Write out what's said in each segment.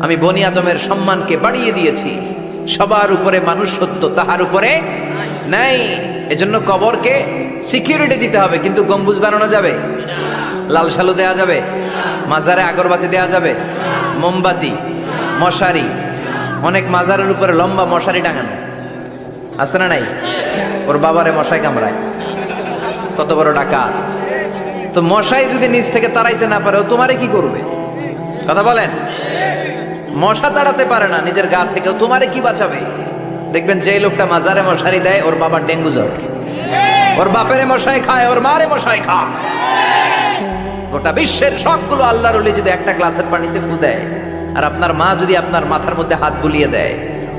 আমি বনি আদমের সম্মানকে বাড়িয়ে দিয়েছি। সবার উপরে মানুষ সত্য, তাহার উপরে নাই। এজন্য কবরকে সিকিউরিটি দিতে হবে। কিন্তু গম্বুজ বানানো যাবে? লাল সালু দেয়া যাবে? মাজারে আগরবাতি দেয়া যাবে? মোমবাতি, মশারি। অনেক মাজারের উপরে লম্বা মশারি টাঙানো। আছে না নাই? ওর বাবারে মশাই কামড়ায়। কত বড় ডাকা। তো মশাই যদি নিচ থেকে তাড়াইতে না পারে তোমারে কি করবে? কথা বলেন? মশা তাড়াতে পারে না, নিজের গা থেকে। তোমারে কি বাঁচাবে? দেখবেন যে লোকটা মাজারে মশারি দেয়, ওর বাবার ডেঙ্গু জ্বর। ওর বাপেরে মশাই খায়, ওর মারে মশাই খায়। গোটা বিশ্বের সবগুলো আল্লাহর ওলি যদি একটা গ্লাসের পানিতে ফু দেয়, আর আপনার মা যদি আপনার মাথার মধ্যে হাত বুলিয়ে দেয়,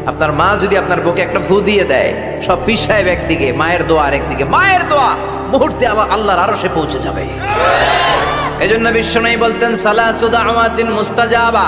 আপনার মা যদি আপনার বুকে একটা ফু দিয়ে দেয়, সব পিস সাহেব একদিকে, মায়ের দোয়া আর একদিকে মায়ের দোয়া মুহূর্তে আবার আল্লাহর আরও সে পৌঁছে যাবে। এজন্য বিশ্ব নেই বলতেন সালা সুদা আমাতিন মুস্তাজাবা।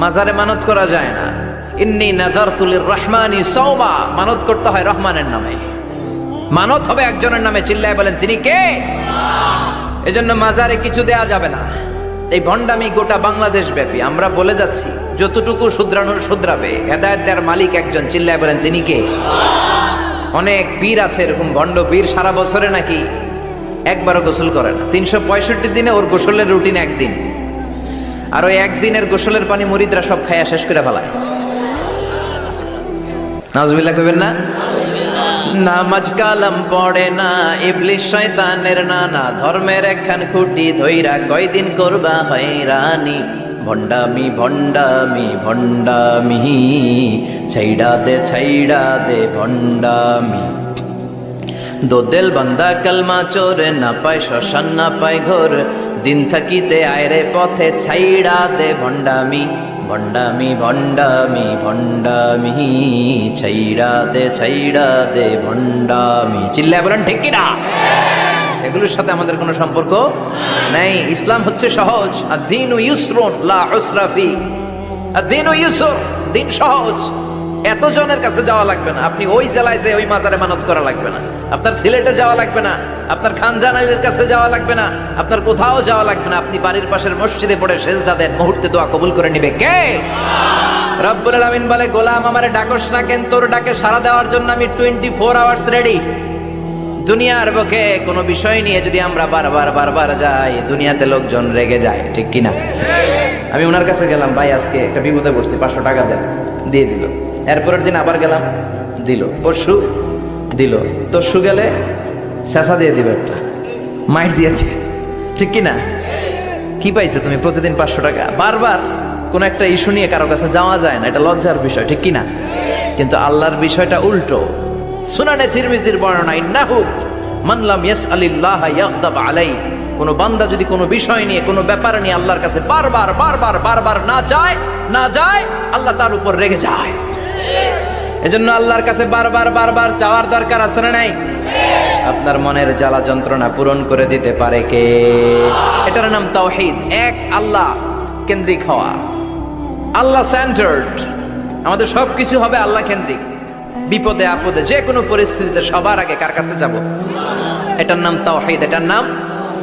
মাজারে মানত করা যায় না। ইন্নি নাজারতুলির রহমানি সওমা। মানত করতে হয় রহমানের নামে। মানত হবে একজনের নামে। চিল্লায় বলেন, তিনি কে? এজন্য মাজারে কিছু দেয়া যাবে না। এই ভণ্ডামি গোটা বাংলাদেশ ব্যাপী আমরা বলে যাচ্ছি, যতটুকু শুধরানোর শুধরাবে, হেদায়ত মালিক একজন। চিল্লায় বলেন, তিনি কে? অনেক বীর আছে, এরকম ভণ্ড বীর সারা বছরে নাকি একবারও গোসল করে না। তিনশো পঁয়ষট্টি দিনে ওর গোসলের রুটিন একদিন। আর ওই একদিনের গোসলের পানি মরিদরা সব খাইয়া শেষ করে ফেলায়। নাজবিল্লা কবেন না? নামাজ কালাম পড়ে না ইবলিশ শয়তানের নানা ধর্মের একখান খুঁটি ধইরা কয়দিন করবা হয়রানি। ভণ্ডামি ভণ্ডামি ভণ্ডামি ছাইড়া দে ছাইড়া দে ভণ্ডামি। দোদেল বান্দা কালমা চোরে না পায়, শ্মশান না পায় ঘোর দিন থাকিতে আয়রে পথে ছাইড়া দে ভণ্ডামি ভণ্ডামি ভণ্ডামি ভণ্ডামি, ছাইড়া দে ছাইড়া দে ভণ্ডামি। চিল্লায় বলেন, ঠিক কিনা? এগুলোর সাথে আমাদের কোনো সম্পর্ক নাই। ইসলাম হচ্ছে সহজ। আর দিন ও ইউসরুন লা উসরাফি আর দিন ও ইউসর দিন সহজ। এত জনের কাছে যাওয়া লাগবে না। আপনি ওই জেলায় যে ওই মাজারে মানত করা লাগবে না। আপনার সিলেটে যাওয়া লাগবে না। আপনার খানজানালির কাছে যাওয়া লাগবে না। আপনার কোথাও যাওয়া লাগবে না। আপনি বাড়ির পাশের মসজিদে পড়ে সেজদা দেন, মুহূর্তে দোয়া কবুল করে নিবে। কে? রব্বুল বলে, গোলাম ডাকস না কেন, তোর ডাকে সাড়া দেওয়ার জন্য আমি টোয়েন্টি ফোর আওয়ার্স রেডি দুনিয়ার বুকে কোনো বিষয় নিয়ে যদি আমরা বারবার বারবার যাই, দুনিয়াতে লোকজন রেগে যায়, ঠিক কিনা? আমি ওনার কাছে গেলাম, ভাই, আজকে একটা বিপদে পড়ছি, পাঁচশো টাকা দেন। দিয়ে দিল। এরপরের দিন আবার গেলাম, দিল। পরশু দিল। তরশু গেলে চেঁচা দিয়ে দিবে একটা। মাইট দিয়ে দিবে। ঠিক কিনা কি পাইছো তুমি? প্রতিদিন পাঁচশো টাকা। বারবার কোন একটা ইস্যু নিয়ে কারও কাছে যাওয়া যায় না। এটা লজ্জার বিষয়, ঠিক কিনা কিন্তু আল্লাহর বিষয়টা উল্টো। সুনানে তিরমিজির বর্ণনা, ইন্নাহু মানলাম ইয়াস আলিল্লাহ ইয়াগদাব আলাই কোন বান্দা যদি কোনো বিষয় নিয়ে, কোনো ব্যাপার নিয়ে আল্লাহর কাছে বারবার বারবার বারবার না যায় না যায়, আল্লাহ তার উপর রেগে যায়। এজন্য আল্লাহর কাছে বারবার বারবার যাওয়ার দরকার আছে না নাই? আপনার মনের জ্বালা যন্ত্রণা পূরণ করে দিতে পারে কে? এটার নাম তাওহিদ। এক, আল্লাহ কেন্দ্রিক হওয়া। আল্লাহ সেন্টার্ড আমাদের সবকিছু হবে আল্লাহ কেন্দ্রিক। বিপদে, আপদে, যে কোনো পরিস্থিতিতে সবার আগে কার কাছে যাব? এটার নাম তাওহিদ, এটার নাম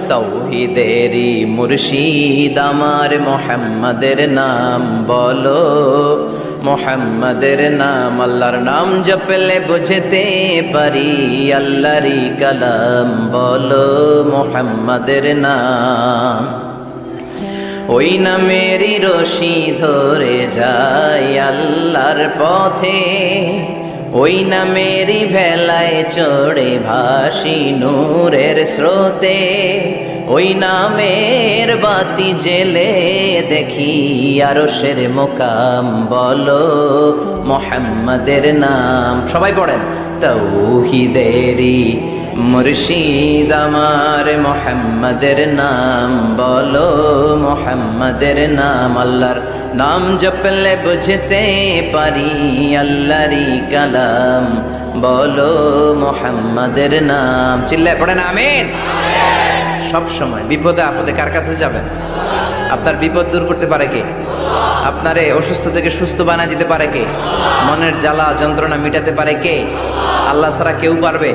তৌহিদেরি মুর্শিদ। আমার মোহাম্মদের নাম বলো। মোহাম্মদের নাম, আল্লাহর নাম জপলে বুঝতে পারি। আল্লাহরই কালাম, বলো মোহাম্মদের নাম। ওই নামেরই রশি ধরে যায় আল্লাহর পথে। ওই নামেরই ভেলায় চড়ে ভাসি নূরের স্রোতে। ওই নামের বাতি জেলে দেখি আরও সের মোকাম, বলো মোহাম্মদের নাম। সবাই পড়েন, তৌহিদেরি মুর্শিদ আমার মোহাম্মদের নাম, বলো মোহাম্মদের নাম। আল্লাহর নাম জপলে বুঝতে পারি আল্লাহরি কালাম, বলো মোহাম্মদের নাম। চিল্লায় পড়েন, আমিন। সব সময় বিপদে আপদে কার কাছে যাবেন? আপনার বিপদ দূর করতে পারে কে? আপনারে অসুস্থ থেকে সুস্থ বানায় দিতে পারে কে? মনের জ্বালা, যন্ত্রণা মিটাতে পারে কে? আল্লাহ ছাড়া কেউ পারবে?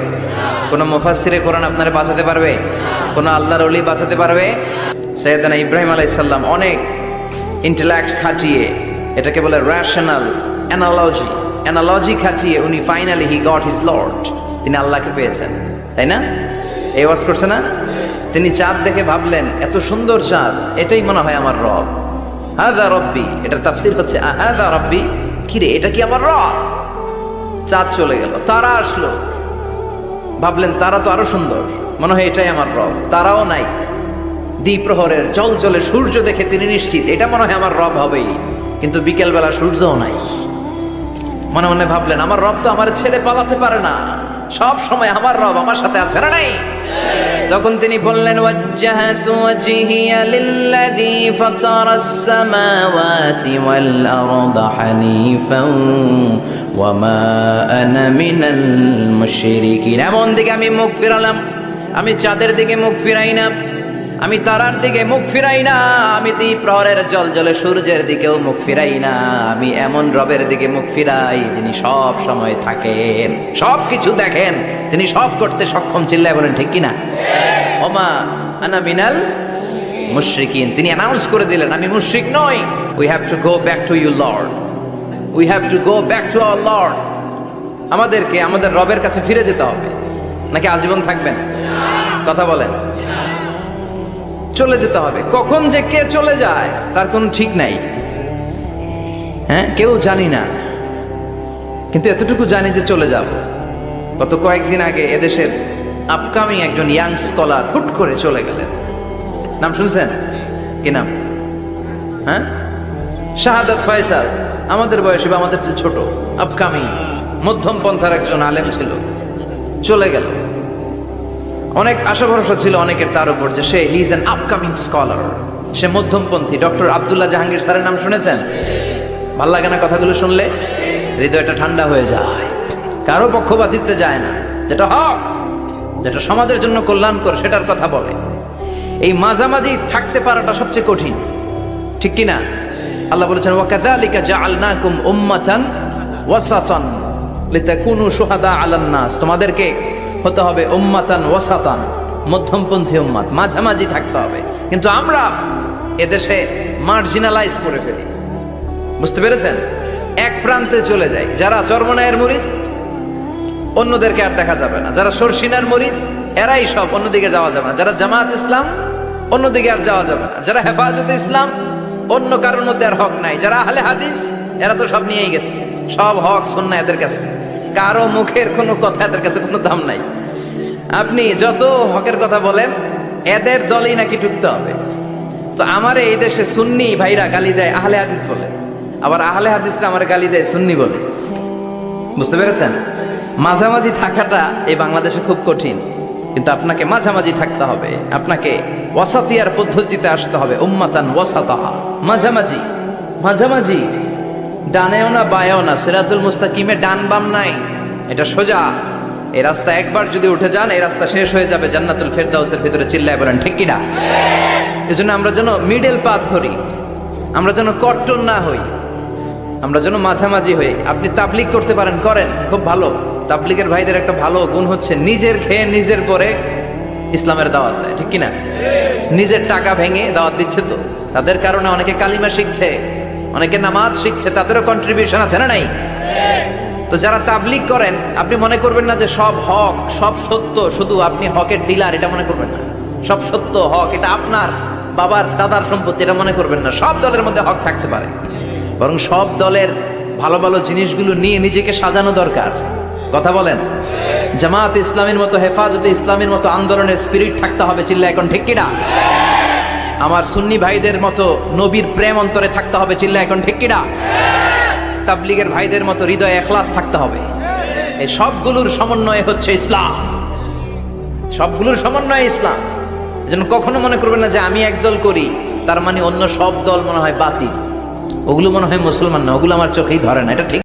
কোনো মুফাসিরে কোরআন আপনারে বাঁচাতে পারবে? কোনো আল্লাহর অলি বাঁচাতে পারবে? সৈয়দানা ইব্রাহিম আলাইসাল্লাম অনেক ইন্টেলেক্ট খাটিয়ে, এটাকে বলে রেশনাল অ্যানালজি অ্যানালজি খাটিয়ে উনি finally he got his lord তিনি আল্লাহকে পেয়েছেন। তাই না? এই ওয়াজ করছে না? তিনি চাঁদ দেখে ভাবলেন, এত সুন্দর চাঁদ, এটাই মনে হয় আমার রব। হাদা রব্বি, এটার তাফসির হচ্ছে হাদা রব্বি, কিরে, এটা কি আমার রব? চাঁদ চলে গেল, তারা আসলো। ভাবলেন, তারা তো আরও সুন্দর। মনে হয় এটাই আমার রব, তারাও নাই। দ্বিপ্রহরের জল চলে সূর্য দেখে তিনি নিশ্চিত, এটা মনে হয় আমার রব হবেই। কিন্তু বিকেলবেলা সূর্যও নাই। মনে মনে ভাবলেন, আমার রব তো আমার ছেড়ে পালাতে পারে না। সব সময় আমার রব আমার সাথে আছে না নাই? তখন তিনি বললেন, ওয়াজ্জাহাতু ওয়াজহিয়া লিল্লাযী ফাতারাস সামাওয়াতি ওয়াল আরদা হানিফান ওয়া মা আনা মিনাল মুশরিকিন। এমন দিকে আমি মুখ ফিরালাম। আমি চাঁদের দিকে মুখ ফিরাই না। আমি তারার দিকে মুখ ফিরাই না, আমি দ্বীপ প্রহরের জল জলে সূর্যের দিকেও মুখ ফিরাই না, আমি এমন রবের দিকে মুখ ফিরাই যিনি সব সময় থাকেন। সব কিছু দেখেন, তিনি সব করতে সক্ষম চিল্লায় বলেন, ঠিক কিনা ওমা আনা মিনাল মুশরিকিন। তিনি অ্যানাউন্স করে দিলেন, আমি মুশরিক নই। We have to go back to you lord we have to go back to our lord আমাদেরকে, আমাদের রবের কাছে ফিরে যেতে হবে। নাকি আজীবন থাকবেন? কথা বলেন। চলে যেতে হবে। কখন যে কে চলে যায়, তার কোনো ঠিক নাই। হ্যাঁ কেউ জানি না। কিন্তু এতটুকু জানি যে চলে যাব। গত কয়েকদিন আগে এদেশের আপকামিং একজন ইয়াং স্কলার হুট করে চলে গেলেন। নাম শুনছেন? কি নাম? হ্যাঁ? শাহাদাত ফয়সাল। আমাদের বয়সে বা আমাদের চেয়ে ছোট আপকামিং মধ্যম পন্থার একজন আলেম ছিল। চলে গেল। অনেক আশা ভরসা ছিল অনেকের তার উপর যে সে he is an upcoming scholar সে মধ্যমপন্থী। ডক্টর আব্দুল্লাহ জাহাঙ্গীর স্যারের নাম শুনেছেন? ভালো লাগে না কথাগুলো শুনলে? হৃদয়টা ঠান্ডা হয়ে যায়। কারও পক্ষপাতিত্বে যায় না। যেটা হক, যেটা সমাজের জন্য কল্যাণকর, সেটার কথা বলে। এই মাঝামাঝি থাকতে পারাটা সবচেয়ে কঠিন। ঠিক কিনা? আল্লাহ বলেছেন, ওয়াকাযালিকা জাআলনাকুম উম্মাতান ওয়াসাতান লিতাকুনু শুহাদা আলান নাস। তোমাদেরকে হতে হবে উম্মাতান ওয়াসাতান, মধ্যমপন্থী উম্মাত, মাঝামাঝি থাকতে হবে। কিন্তু আমরা এদেশে মার্জিনালাইজ করে ফেলি। বুঝতে পেরেছেন? এক প্রান্তে চলে যাই। যারা চর্মনায়ের মরিদ, অন্যদেরকে আর দেখা যাবে না। যারা সরসিনার মরিদ, এরাই সব অন্যদিকে যাওয়া যাবে না। যারা জামাত ইসলাম, অন্যদিকে আর যাওয়া যাবে না। যারা হেফাজত ইসলাম, অন্য কারোর মধ্যে আর হক নাই। যারা আহলে হাদিস, এরা তো সব নিয়েই গেছে। সব হক শূন্য এদের কাছে। কারও মুখের কোনো কথা, এদের কাছে কোনো দাম নাই। আপনি যত হকের কথা বলেন, এদের দলেই নাকি ঢুকতে হবে। তো আমার এই দেশে সুন্নি ভাইরা গালি দেয়, আহলে হাদিস বলে। আবার আহলে হাদিসরা আমার গালি দেয়, সুন্নি বলে। বুঝতে পেরেছেন? মাঝামাঝি থাকাটা এই বাংলাদেশে খুব কঠিন। কিন্তু আপনাকে মাঝামাঝি থাকতে হবে। আপনাকে ওয়াসাতিয়ার পদ্ধতিতে আসতে হবে, উম্মাতান ওয়াসাতা মাঝামাঝি মাঝামাঝি। ডানেও না বায়েও না, সিরাতুল মুস্তাকিমে ডান বাম নাই, এটা সোজা। এই রাস্তা একবার যদি উঠে যান, এই রাস্তা শেষ হয়ে যাবে জান্নাতুল ফেরদাউসের ভিতরে, চিল্লায় বলেন, ঠিক কিনা? এজন্য আমরা যেন মিডল পাথ ধরি, আমরা যেন কট্টর না হই, আমরা যেন মাঝামাঝি হই। আপনি তাবলিক করতে পারেন, করেন, খুব ভালো। তাবলিকের ভাইদের একটা ভালো গুণ হচ্ছে, নিজের খেয়ে নিজের পরে ইসলামের দাওয়াত দেয়, ঠিক কিনা? নিজের টাকা ভেঙে দাওয়াত দিচ্ছে তো। তাদের কারণে অনেকে কালিমা শিখছে। অনেকে নামাজ শিখছে, তাদেরও কন্ট্রিবিউশন আছে না নাই? তো যারা তাবলিক করেন, আপনি মনে করবেন না যে সব হক, সব সত্য, শুধু আপনি হকের ডিলার এটা মনে করবেন না। সব সত্য, হক, এটা আপনার বাবার, দাদার সম্পত্তি, এটা মনে করবেন না। সব দলের মধ্যে হক থাকতে পারে। বরং সব দলের ভালো ভালো জিনিসগুলো নিয়ে নিজেকে সাজানো দরকার। কথা বলেন? জামাত ইসলামের মতো, হেফাজতে ইসলামের মতো আন্দোলনের স্পিরিট থাকতে হবে চিল্লা এখন ঠিক কিনা? আমার সুন্নি ভাইদের মতো নবীর প্রেম অন্তরে থাকতে হবে, চিল্লা এখন ঠিক কিনা? তাবলিগের ভাইদের মতো হৃদয়ে এখলাস থাকতে হবে। এই সবগুলোর সমন্বয় হচ্ছে ইসলাম। সবগুলোর সমন্বয় ইসলাম। এজন্য কখনো মনে করবেন না যে আমি একদল করি, তার মানে অন্য সব দল মনে হয় বাতিল। ওগুলো মনে হয় মুসলমান না, ওগুলো আমার চোখেই ধরে না, এটা ঠিক